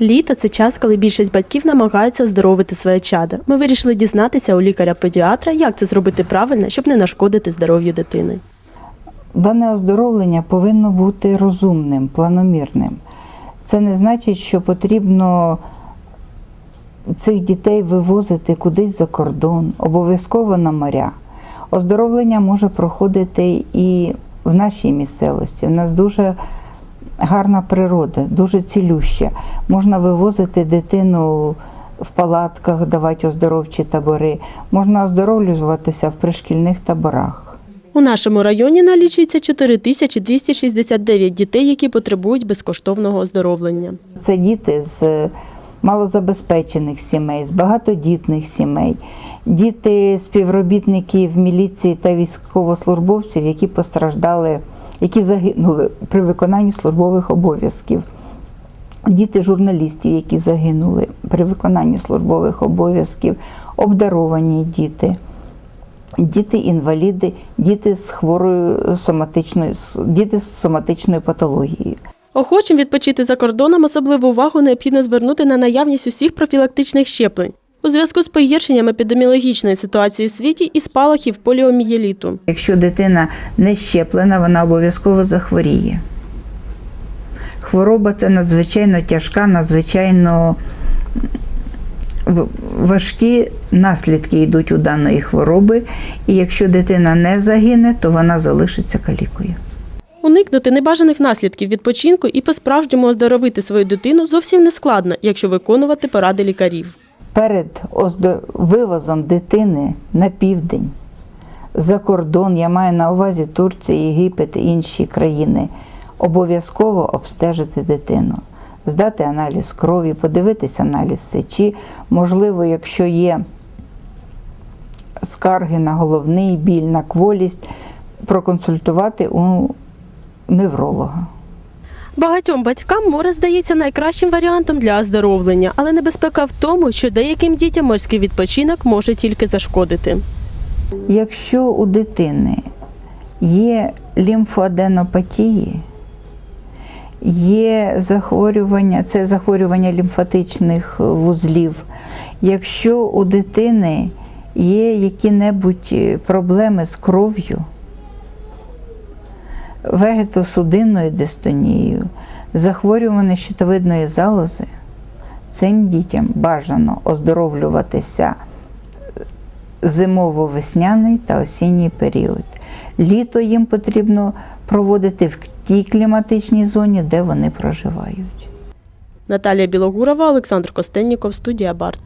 Літо це час, коли більшість батьків намагаються оздоровити своє чадо. Ми вирішили дізнатися у лікаря-педіатра, як це зробити правильно, щоб не нашкодити здоров'ю дитини. Дане оздоровлення повинно бути розумним, планомірним. Це не значить, що потрібно цих дітей вивозити кудись за кордон, обов'язково на моря. Оздоровлення може проходити і в нашій місцевості. У нас дуже гарна природа, дуже цілюща. Можна вивозити дитину в палатках, давати оздоровчі табори, можна оздоровлюватися в пришкільних таборах. У нашому районі налічується 4269 дітей, які потребують безкоштовного оздоровлення. Це діти з малозабезпечених сімей, з багатодітних сімей, діти співробітників міліції та військовослужбовців, які постраждали, які загинули при виконанні службових обов'язків. Діти журналістів, які загинули при виконанні службових обов'язків, обдаровані діти, діти-інваліди, діти з хворою соматичною, діти з соматичною патологією. Охочим відпочити за кордоном особливу увагу необхідно звернути на наявність усіх профілактичних щеплень у зв'язку з погіршенням епідеміологічної ситуації в світі і спалахів поліомієліту. Якщо дитина не щеплена, вона обов'язково захворіє. Хвороба це надзвичайно тяжка, надзвичайно важкі наслідки йдуть у даної хвороби. І якщо дитина не загине, то вона залишиться калікою. Уникнути небажаних наслідків відпочинку і по-справжньому оздоровити свою дитину зовсім не складно, якщо виконувати поради лікарів. Перед вивозом дитини на південь за кордон, я маю на увазі Турцію, Єгипет і інші країни, обов'язково обстежити дитину, здати аналіз крові, подивитися аналіз сечі. Можливо, якщо є скарги на головний біль, на кволість, проконсультувати у невролога. Багатьом батькам море здається найкращим варіантом для оздоровлення, але небезпека в тому, що деяким дітям морський відпочинок може тільки зашкодити. Якщо у дитини є лімфоаденопатії, є захворювання, це захворювання лімфатичних вузлів, якщо у дитини є які-небудь е, проблеми з кров'ю, вегетосудинною дистонією, захворювання щитовидної залози, цим дітям бажано оздоровлюватися зимово-весняний та осінній період. Літо їм потрібно проводити в тій кліматичній зоні, де вони проживають. Наталія Білогурова, Олександр Костенніков, студія Барт.